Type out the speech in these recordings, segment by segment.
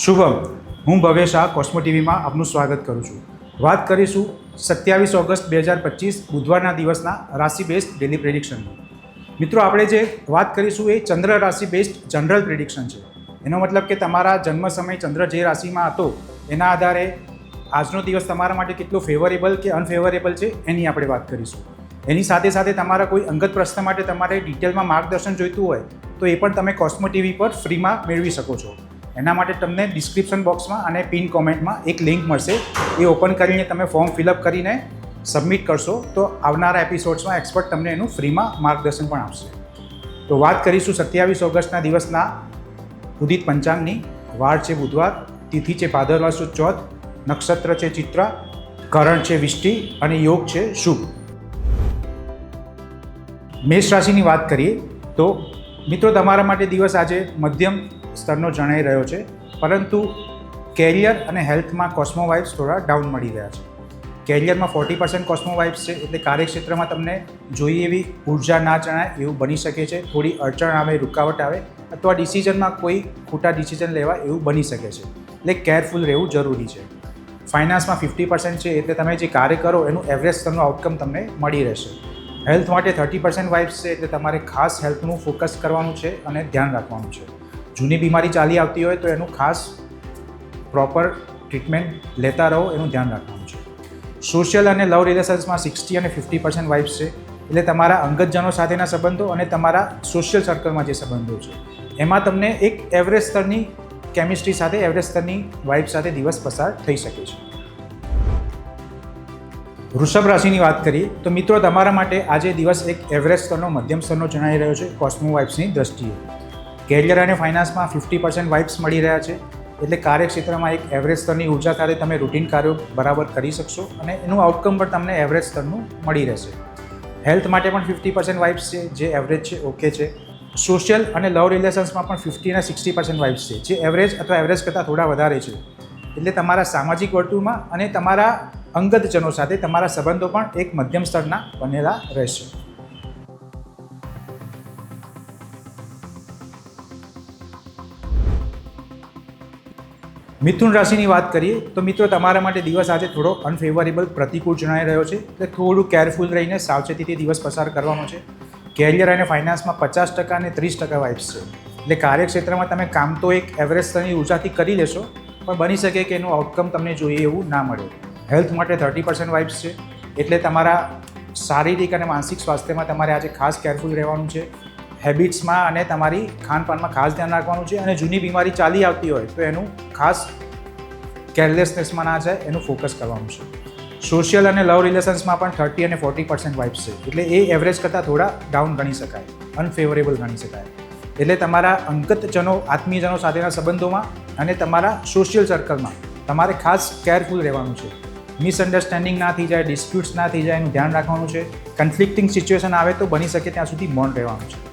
શુભમ, હું ભવેશ શાહ કોસ્મો ટીવીમાં આપનું સ્વાગત કરું છું. વાત કરીશું સત્યાવીસ ઓગસ્ટ બે હજાર પચીસ બુધવારના દિવસના રાશિ બેસ્ડ ડેલી પ્રેડિક્શનની મિત્રો, આપણે જે વાત કરીશું એ ચંદ્ર રાશિ બેસ્ડ જનરલ પ્રેડિક્શન છે. એનો મતલબ કે તમારા જન્મ સમય ચંદ્ર જે રાશિમાં હતો, એના આધારે આજનો દિવસ તમારા માટે કેટલો ફેવરેબલ કે અનફેવરેબલ છે, એની આપણે વાત કરીશું. એની સાથે સાથે તમારા કોઈ અંગત પ્રશ્ન માટે તમારે ડિટેલમાં માર્ગદર્શન જોઈતું હોય, તો એ પણ તમે કોસ્મો ટીવી પર ફ્રીમાં મેળવી શકો છો. એના માટે તમને ડિસ્ક્રિપ્શન બોક્સમાં અને પિન કોમેન્ટમાં એક લિંક મળશે. એ ઓપન કરીને તમે ફોર્મ ફિલઅપ કરીને સબમિટ કરશો તો આવનારા એપિસોડ્સમાં એક્સપર્ટ તમને એનું ફ્રીમાં માર્ગદર્શન પણ આપશે. તો વાત કરીશું સત્યાવીસ ઓગસ્ટના દિવસના ઉદિત પંચાંગની. વાર છે બુધવાર, તિથિ છે ભાદરવા ચોથ, નક્ષત્ર છે ચિત્રા, કરણ છે વિષ્ટિ અને યોગ છે શુભ. મેષ રાશિની વાત કરીએ તો મિત્રો, તમારા માટે દિવસ આજે મધ્યમ સ્તરનો જણાઈ રહ્યો છે, પરંતુ કેરિયર અને હેલ્થમાં કોસ્મો વાઇબ્સ થોડા ડાઉન મળી રહ્યા છે. કેરિયરમાં ફોર્ટી પર્સન્ટ કોસ્મો છે, એટલે કાર્યક્ષેત્રમાં તમને જોઈએ એવી ઊર્જા ના જણાય એવું બની શકે છે, થોડી અડચણ આવે, રૂકાવટ આવે, અથવા ડિસિઝનમાં કોઈ ખોટા ડિસિઝન લેવા એવું બની શકે છે, એટલે કેરફુલ રહેવું જરૂરી છે. ફાઇનાન્સમાં ફિફ્ટી પર્સન્ટ છે, એટલે તમે જે કાર્ય કરો, એનું એવરેજ સ્તરનું આઉટકમ તમને મળી રહેશે. હેલ્થ માટે થર્ટી પર્સન્ટ વાઇફ્સ છે એટલે તમારે ખાસ હેલ્થનું ફોકસ કરવાનું છે અને ધ્યાન રાખવાનું છે. જૂની બીમારી ચાલી આવતી હોય તો એનું ખાસ પ્રોપર ટ્રીટમેન્ટ લેતા રહો, એનું ધ્યાન રાખવાનું છે. સોશિયલ અને લવ રિલેશન્સમાં સિક્સટી અને ફિફ્ટી પર્સન્ટ વાઇફ્સ છે. એટલે તમારા અંગતજનો સાથેના સંબંધો અને તમારા સોશિયલ સર્કલમાં જે સંબંધો છે. એમાં તમને એક એવરેજ સ્તરની કેમિસ્ટ્રી સાથે એવરેજ સ્તરની વાઇફ સાથે દિવસ પસાર થઈ શકે છે. વૃષભ રાશિની વાત કરીએ, તો મિત્રો તમારા માટે આજે દિવસ એક એવરેજ સ્તરનો, મધ્યમ સ્તરનો જણાઈ રહ્યો છે કોસ્મો વાઇબ્સની દ્રષ્ટિએ. કેરિયર અને ફાઇનાન્સમાં ફિફ્ટી પર્સન્ટ વાઇબ્સ મળી રહ્યા છે, એટલે કાર્યક્ષેત્રમાં એક એવરેજ સ્તરની ઊર્જા સાથે તમે રૂટીન કાર્યો બરાબર કરી શકશો અને એનું આઉટકમ પણ તમને એવરેજ સ્તરનું મળી રહેશે. હેલ્થ માટે પણ ફિફ્ટી પર્સન્ટ વાઇબ્સ છે, જે એવરેજ છે ઓકે છે. સોશિયલ અને લવ રિલેશન્સમાં પણ ફિફ્ટી અને સિક્સટી પર્સન્ટ વાઇબ્સ છે, જે એવરેજ અથવા એવરેજ કરતાં થોડા વધારે છે. એટલે તમારા સામાજિક વર્તુળમાં અને તમારા અંગતજનો સાથે તમારા સંબંધો પણ એક મધ્યમ સ્તરના બનેલા રહેશે. મિથુન રાશિની વાત કરીએ, તો મિત્રો તમારા માટે દિવસ આજે થોડો અનફેવરેબલ પ્રતિકૂળ જણાઈ રહ્યો છે. એટલે થોડું કેરફુલ રહીને સાવચેતીથી દિવસ પસાર કરવાનો છે. કેરિયર અને ફાઇનાન્સમાં પચાસ ટકા અને ત્રીસ ટકા વાઇબ્સ છે. એટલે કાર્યક્ષેત્રમાં તમે કામ તો એક એવરેજ સ્તરની ઉર્જાથી કરી લેશો પણ બની શકે કે એનું આઉટકમ તમને જોઈએ એવું ના મળે. હેલ્થ માટે થર્ટી પર્સન્ટ વાઇબ્સ છે. એટલે તમારા શારીરિક અને માનસિક સ્વાસ્થ્યમાં તમારે આજે ખાસ કેરફુલ રહેવાનું છે. હેબિટ્સમાં અને તમારી ખાનપાનમાં ખાસ ધ્યાન રાખવાનું છે અને જૂની બીમારી ચાલી આવતી હોય તો એનું ખાસ કેરલેસનેસમાં ના જાય, એનું ફોકસ કરવાનું છે. સોશિયલ અને લવ રિલેશન્સમાં પણ થર્ટી અને ફોર્ટી પર્સન્ટ વાઇબ્સ છે. એટલે એ એવરેજ કરતાં થોડા ડાઉન ગણી શકાય. અનફેવરેબલ ગણી શકાય. એટલે તમારા અંગતજનો, આત્મીયજનો સાથેના સંબંધોમાં અને તમારા સોશિયલ સર્કલમાં તમારે ખાસ કેરફુલ રહેવાનું છે. મિસઅન્ડરસ્ટેન્ડિંગ ના થઈ જાય ડિસ્પ્યુટ્સ ના થઈ જાય, એનું ધ્યાન રાખવાનું છે. કન્ફ્લિક્ટિંગ સિચ્યુએશન આવે તો બની શકે ત્યાં સુધી મૌન રહેવાનું છે.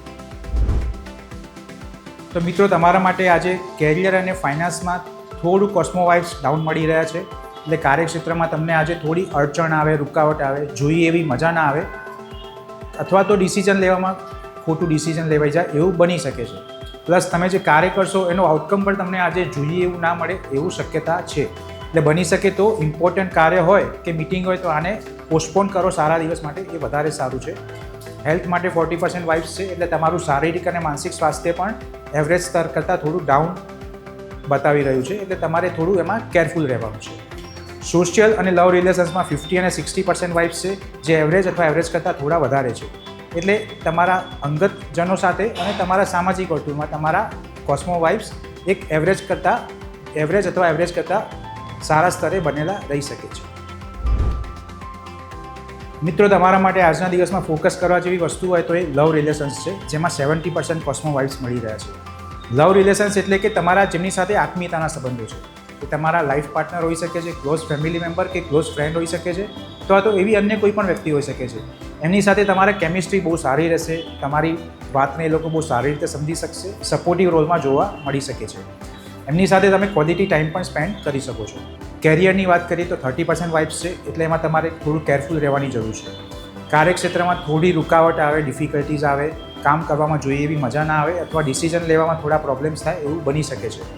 તો મિત્રો, તમારા માટે આજે કેરિયર અને ફાઇનાન્સમાં થોડું કોસ્મોવાઇબ્સ ડાઉન મળી રહ્યા છે. એટલે કાર્યક્ષેત્રમાં તમને આજે થોડી અડચણ આવે, રૂકાવટ આવે, જોઈએ એવી મજા ના આવે. અથવા તો ડિસિઝન લેવામાં ખોટું ડિસિઝન લેવાઈ જાય એવું બની શકે છે. પ્લસ તમે જે કાર્ય કરશો, એનો આઉટકમ પણ તમને આજે જોઈએ એવું ના મળે એવું શક્યતા છે. એટલે બની શકે તો ઇમ્પોર્ટન્ટ કાર્ય હોય કે મિટિંગ હોય તો આને પોસ્ટપોન કરો સારા દિવસ માટે, એ વધારે સારું છે. હેલ્થ માટે ફોર્ટી પર્સન્ટ વાઇબ્સ છે, એટલે તમારું શારીરિક અને માનસિક સ્વાસ્થ્ય પણ એવરેજ સ્તર કરતાં થોડું ડાઉન બતાવી રહ્યું છે, એટલે તમારે થોડું એમાં કેરફુલ રહેવાનું છે. સોશિયલ અને લવ રિલેશન્સમાં ફિફ્ટી અને સિક્સટી પર્સન્ટ વાઇબ્સ છે, જે એવરેજ અથવા એવરેજ કરતાં થોડા વધારે છે. એટલે તમારા અંગતજનો સાથે અને તમારા સામાજિક વર્તુળમાં તમારા કોસ્મો વાઇબ્સ એક એવરેજ કરતાં એવરેજ અથવા એવરેજ કરતાં સારા સ્તરે બનેલા રહી શકે છે. મિત્રો, તમારા માટે આજના દિવસમાં ફોકસ કરવા જેવી વસ્તુ હોય તો એ લવ રિલેશન્સ છે, જેમાં સેવન્ટી પર્સન્ટ કોસ્મો વાઇબ્સ મળી રહ્યા છે. લવ રિલેશન્સ એટલે કે તમારા, જેમની સાથે આત્મીયતાના સંબંધો છે. એ તમારા લાઈફ પાર્ટનર હોઈ શકે છે ક્લોઝ ફેમિલી મેમ્બર કે ક્લોઝ ફ્રેન્ડ હોઈ શકે છે અથવા તો એવી અન્ય કોઈ પણ વ્યક્તિ હોઈ શકે છે. એમની સાથે તમારે કેમિસ્ટ્રી બહુ સારી રહેશે, તમારી વાતને એ લોકો બહુ સારી રીતે સમજી શકશે સપોર્ટિવ રોલમાં જોવા મળી શકે છે. એમની સાથે તમે ક્વોલિટી ટાઈમ પણ સ્પેન્ડ કરી શકો છો. કેરિયરની વાત કરીએ તો થર્ટી પર્સન્ટ વાઇફ્સ છે, એટલે એમાં તમારે થોડું કેરફુલ રહેવાની જરૂર છે. કાર્યક્ષેત્રમાં થોડી રૂકાવટ આવે ડિફિકલ્ટીઝ આવે, કામ કરવામાં જોઈએ એવી મજા ના આવે અથવા ડિસિઝન લેવામાં થોડા પ્રોબ્લેમ્સ થાય એવું બની શકે છે.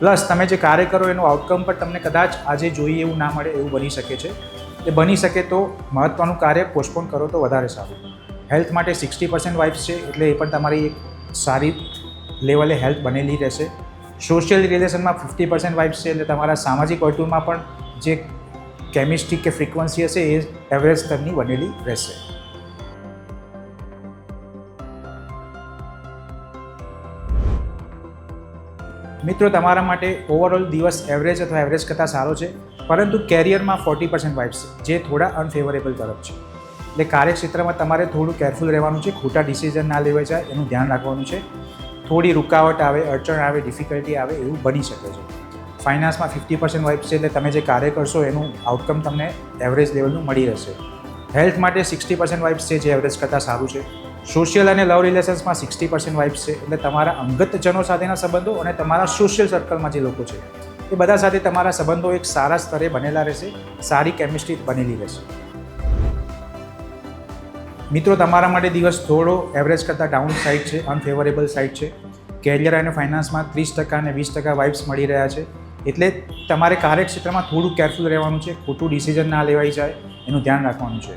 પ્લસ તમે જે કાર્ય કરો એનું આઉટકમ પણ તમને કદાચ આજે જોઈએ એવું ના મળે એવું બની શકે છે. એ બની શકે તો મહત્ત્વનું કાર્ય પોસ્ટપોન કરો તો વધારે સારું. હેલ્થ માટે સિક્સટી પર્સન્ટ વાઇબ્સ છે એટલે એ પણ તમારી એક સારી લેવલે હેલ્થ બનેલી રહેશે. સોશિયલ રિલેશનમાં ફિફ્ટી પર્સન્ટ વાઇબ્સ છે એટલે તમારા સામાજિક વર્તુળમાં પણ જે કેમિસ્ટ્રી કે ફ્રીક્વન્સી હશે એ એવરેજ સ્તરની બનેલી રહેશે. મિત્રો, તમારા માટે ઓવરઓલ દિવસ એવરેજ અથવા એવરેજ કરતાં સારો છે. પરંતુ કેરિયરમાં ફોર્ટી પર્સન્ટ વાઇબ્સ જે થોડા અનફેવરેબલ તરફ છે. એટલે કાર્યક્ષેત્રમાં તમારે થોડું કેરફુલ રહેવાનું છે, ખોટા ડિસિઝન ના લેવાય જાય, એનું ધ્યાન રાખવાનું છે. થોડી રૂકાવટ આવે, અડચણ આવે ડિફિકલ્ટી આવે, એવું બની શકે છે. ફાઇનાન્સમાં ફિફ્ટી પર્સન્ટ વાઇબ્સ છે, એટલે તમે જે કાર્ય કરશો, એનું આઉટકમ તમને એવરેજ લેવલનું મળી રહેશે. હેલ્થ માટે સિક્સટી પર્સન્ટ વાઇબ્સ છે, જે એવરેજ કરતાં સારું છે. સોશિયલ અને લવ રિલેશન્સમાં સિક્સટી પર્સન્ટ વાઇબ્સ છે, એટલે તમારા અંગતજનો સાથેના સંબંધો અને તમારા સોશિયલ સર્કલમાં જે લોકો છે એ બધા સાથે તમારા સંબંધો એક સારા સ્તરે બનેલા રહેશે, સારી કેમિસ્ટ્રી બનેલી રહેશે. મિત્રો, તમારા માટે દિવસ થોડો એવરેજ કરતાં ડાઉન સાઇડ છે અનફેવરેબલ સાઇડ છે. કેરિયર અને ફાઇનાન્સમાં ત્રીસ ટકા અને વીસ ટકા વાઇબ્સ મળી રહ્યા છે. એટલે તમારે કાર્યક્ષેત્રમાં થોડું કેરફુલ રહેવાનું છે, ખોટું ડિસિઝન ના લેવાઈ જાય, એનું ધ્યાન રાખવાનું છે.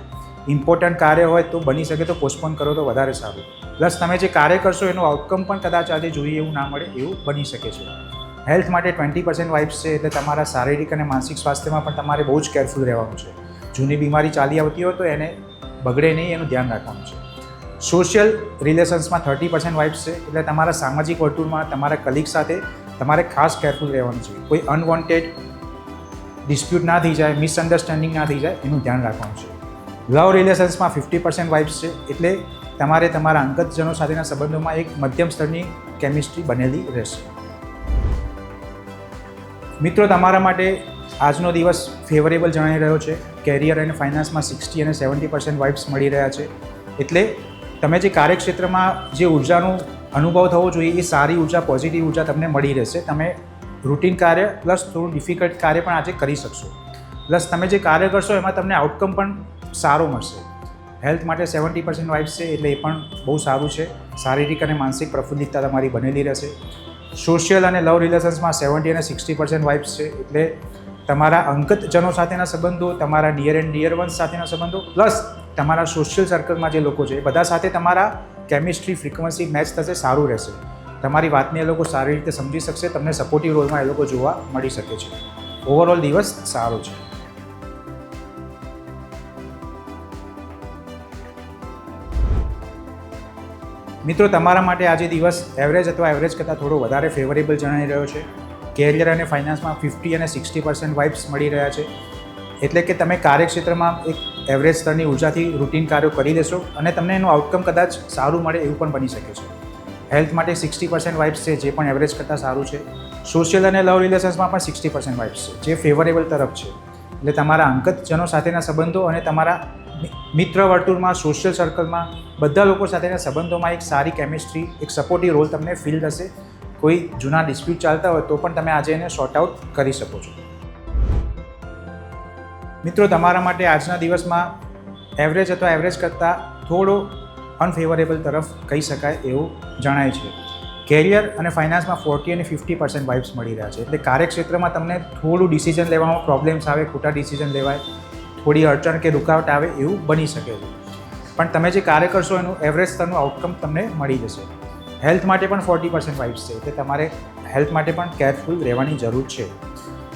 ઇમ્પોર્ટન્ટ કાર્ય હોય તો બની શકે તો પોસ્ટપોન કરો તો વધારે સારું. પ્લસ તમે જે કાર્ય કરશો, એનું આઉટકમ પણ કદાચ આજે જોઈએ એવું ના મળે, એવું બની શકે છે. હેલ્થ માટે ટ્વેન્ટી પર્સન્ટ વાઇબ્સ છે એટલે તમારા શારીરિક અને માનસિક સ્વાસ્થ્યમાં પણ તમારે બહુ જ કેરફુલ રહેવાનું છે. જૂની બીમારી ચાલી આવતી હોય તો એને બગડે નહીં, એનું ધ્યાન રાખવાનું છે. સોશિયલ રિલેશન્સમાં થર્ટી પર્સન્ટ વાઇબ્સ છે એટલે તમારા સામાજિક વર્તુળમાં તમારા કલીગ સાથે તમારે ખાસ કેરફુલ રહેવાનું છે. કોઈ અનવોન્ટેડ ડિસ્પ્યુટ ના થઈ જાય, મિસઅન્ડરસ્ટેન્ડિંગ ના થઈ જાય, એનું ધ્યાન રાખવાનું છે. લવ રિલેશન્સમાં ફિફ્ટી પર્સન્ટ વાઇબ્સ છે એટલે તમારે તમારા અંગતજનો સાથેના સંબંધોમાં એક મધ્યમ સ્તરની કેમિસ્ટ્રી બનેલી રહેશે. મિત્રો, તમારા માટે આજનો દિવસ ફેવરેબલ જણાઈ રહ્યો છે. કેરિયર અને ફાઇનાન્સમાં સિક્સટી અને સેવન્ટી પર્સન્ટ વાઇબ્સ મળી રહ્યા છે. એટલે તમે જે કાર્યક્ષેત્રમાં જે ઉર્જાનો અનુભવ થવો જોઈએ, એ સારી ઊર્જા પોઝિટિવ ઊર્જા તમને મળી રહેશે. તમે રૂટીન કાર્ય પ્લસ થોડું ડિફિકલ્ટ કાર્ય પણ આજે કરી શકશો. પ્લસ તમે જે કાર્ય કરશો, એમાં તમને આઉટકમ પણ સારો મળશે. હેલ્થ માટે સેવન્ટી પર્સન્ટ વાઇફ છે, એટલે એ પણ બહુ સારું છે. શારીરિક અને માનસિક પ્રફુલ્લિતતા તમારી બનેલી રહેશે. સોશિયલ અને લવ રિલેશન્સમાં સેવન્ટી અને સિક્સટી પર્સન્ટ વાઇફ્સ છે એટલે તમારા અંગતજનો સાથેના સંબંધો, તમારા નિયર એન્ડ ડિયર વન્સ સાથેના સંબંધો પ્લસ તમારા સોશિયલ સર્કલમાં જે લોકો છે, એ બધા સાથે તમારા કેમિસ્ટ્રી ફ્રિકવન્સી મેચ થશે, સારું રહેશે. તમારી વાતને એ લોકો સારી રીતે સમજી શકશે, તમને સપોર્ટિવ રોલમાં એ લોકો જોવા મળી શકે છે. ઓવરઓલ દિવસ સારો છે. મિત્રો, તમારા માટે આજે દિવસ એવરેજ અથવા એવરેજ કરતાં થોડો વધારે ફેવરેબલ જણાઈ રહ્યો છે. કેરિયર અને ફાઇનાન્સમાં ફિફ્ટી અને સિક્સટી પર્સન્ટ વાઇબ્સ મળી રહ્યા છે. એટલે કે તમે કાર્યક્ષેત્રમાં એક એવરેજ સ્તરની ઉર્જાથી રૂટીન કાર્યો કરી દેશો અને તમને એનું આઉટકમ કદાચ સારું મળે એવું પણ બની શકે છે. હેલ્થ માટે સિક્સટી પર્સન્ટ વાઇબ્સ છે, જે પણ એવરેજ કરતાં સારું છે. સોશિયલ અને લવ રિલેશન્સમાં પણ સિક્સટી પર્સન્ટ વાઇબ્સ છે, જે ફેવરેબલ તરફ છે. એટલે તમારા અંગતજનો સાથેના સંબંધો અને તમારા મિત્ર વર્તુળમાં સોશિયલ સર્કલમાં બધા લોકો સાથેના સંબંધોમાં એક સારી કેમિસ્ટ્રી એક સપોર્ટિવ રોલ તમને ફીલ થશે. કોઈ જૂના ડિસ્પ્યુટ ચાલતા હોય તો પણ તમે આજે એને શોર્ટ આઉટ કરી શકો છો. મિત્રો, તમારા માટે આજના દિવસમાં એવરેજ અથવા એવરેજ કરતાં થોડો અનફેવરેબલ તરફ કહી શકાય એવું જણાય છે. કેરિયર અને ફાઇનાન્સમાં ફોર્ટી અને ફિફ્ટી પર્સન્ટ વાઇબ્સ મળી રહ્યા છે. એટલે કાર્યક્ષેત્રમાં તમને થોડું ડિસિઝન લેવામાં પ્રોબ્લેમ્સ આવે, ખોટા ડિસિઝન લેવાય. થોડી અડચણ કે રૂકાવટ આવે એવું બની શકે છે. પણ તમે જે કાર્ય કરશો એનું એવરેજ સ્તરનું આઉટકમ તમને મળી જશે. હેલ્થ માટે પણ ફોર્ટી પર્સન્ટ વાઇબ્સ છે એટલે તમારે હેલ્થ માટે પણ કેરફુલ રહેવાની જરૂર છે.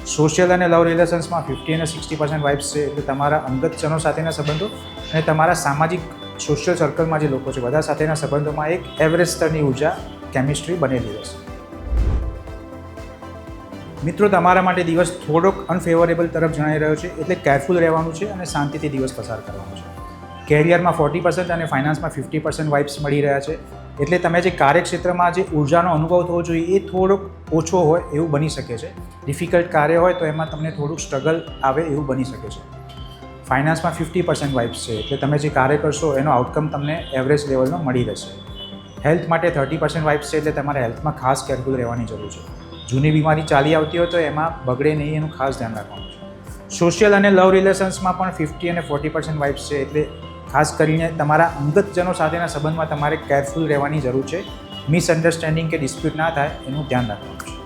સોશિયલ અને લવ રિલેશન્સમાં ફિફ્ટી અને સિક્સટી પર્સન્ટ વાઇબ્સ છે એટલે તમારા અંગતજનો સાથેના સંબંધો અને તમારા સામાજિક સોશિયલ સર્કલમાં જે લોકો છે, બધા સાથેના સંબંધોમાં એક એવરેજ સ્તરની ઊર્જા કેમિસ્ટ્રી બનેલી રહેશે. મિત્રો, તમારા માટે દિવસ થોડોક અનફેવરેબલ તરફ જણાઈ રહ્યો છે. એટલે કેરફુલ રહેવાનું છે અને શાંતિથી દિવસ પસાર કરવાનો છે. કેરિયરમાં ફોર્ટી પર્સન્ટ અને ફાઇનાન્સમાં ફિફ્ટી પર્સન્ટ વાઇબ્સ મળી રહ્યા છે. એટલે તમે જે કાર્યક્ષેત્રમાં જે ઉર્જાનો અનુભવ થવો જોઈએ, એ થોડોક ઓછો હોય એવું બની શકે છે. ડિફિકલ્ટ કાર્ય હોય તો એમાં તમને થોડુંક સ્ટ્રગલ આવે એવું બની શકે છે. ફાઇનાન્સમાં ફિફ્ટી પર્સન્ટ વાઇબ્સ છે. એટલે તમે જે કાર્ય કરશો, એનો આઉટકમ તમને એવરેજ લેવલનો મળી રહેશે. હેલ્થ માટે થર્ટી પર્સન્ટ વાઇબ્સ છે, એટલે તમારે હેલ્થમાં ખાસ કેરફુલ રહેવાની જરૂર છે. જૂની બીમારી ચાલી આવતી હોય તો એમાં બગડે નહીં એનું ખાસ ધ્યાન રાખવાનું છે. સોશિયલ અને લવ રિલેશન્સમાં પણ ફિફ્ટી અને ફોર્ટી પર્સન્ટ વાઇફ્સ છે એટલે ખાસ કરીને તમારા અંગતજનો સાથેના સંબંધમાં તમારે કેરફુલ રહેવાની જરૂર છે. મિસઅન્ડરસ્ટેન્ડિંગ કે ડિસ્પ્યુટ ના થાય એનું ધ્યાન રાખવાનું છે.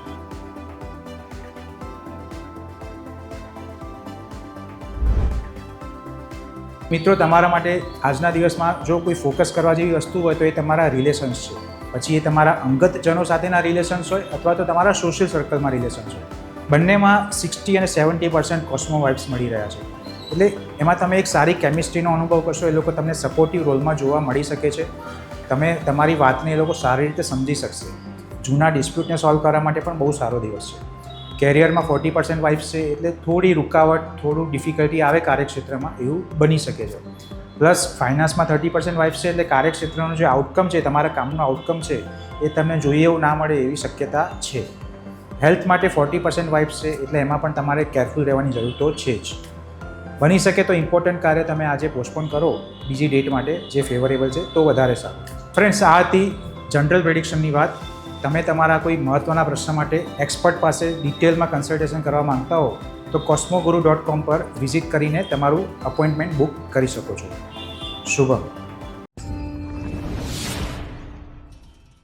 મિત્રો, તમારા માટે આજના દિવસમાં જો કોઈ ફોકસ કરવા જેવી વસ્તુ હોય તો એ તમારા રિલેશન્સ છે. પછી એ તમારા અંગતજનો સાથેના રિલેશન્સ હોય અથવા તો તમારા સોશિયલ સર્કલમાં રિલેશન્સ હોય. બંનેમાં સિક્સટી અને સેવન્ટી પર્સન્ટ કોસ્મો વાઇબ્સ મળી રહ્યા છે. એટલે એમાં તમે એક સારી કેમિસ્ટ્રીનો અનુભવ કરશો, એ લોકો તમને સપોર્ટિવ રોલમાં જોવા મળી શકે છે. તમે તમારી વાતને એ લોકો સારી રીતે સમજી શકશે. જૂના ડિસ્પ્યુટને સોલ્વ કરવા માટે પણ બહુ સારો દિવસ છે. કેરિયરમાં ફોર્ટી પર્સન્ટ વાઇફ્સ છે, એટલે થોડી રૂકાવટ, થોડું ડિફિકલ્ટી આવે કાર્યક્ષેત્રમાં એવું બની શકે છે. પ્લસ ફાઇનાન્સમાં થર્ટી પર્સન્ટ વાઇફ છે એટલે કાર્યક્ષેત્રનું જે આઉટકમ છે, તમારા કામનું આઉટકમ છે, એ તમને જોઈએ એવું ના મળે એવી શક્યતા છે. હેલ્થ માટે ફોર્ટી પર્સન્ટ વાઇફ છે એટલે એમાં પણ તમારે કેરફુલ રહેવાની જરૂર તો છે જ. બની શકે તો ઇમ્પોર્ટન્ટ કાર્ય તમે આજે પોસ્ટપોન કરો, બીજી ડેટ માટે જે ફેવરેબલ છે તો વધારે સારું. ફ્રેન્ડ્સ આ હતી જનરલ પ્રેડિક્શનની વાત. તમે તમારા કોઈ મહત્ત્વના પ્રશ્ન માટે એક્સપર્ટ પાસે ડિટેલમાં કન્સલ્ટેશન કરવા માંગતા હો, તો કોસ્મોગુરુ ડોટ કોમ પર વિઝિટ કરીને તમારું અપોઇન્ટમેન્ટ બુક કરી શકો છો. શુભમ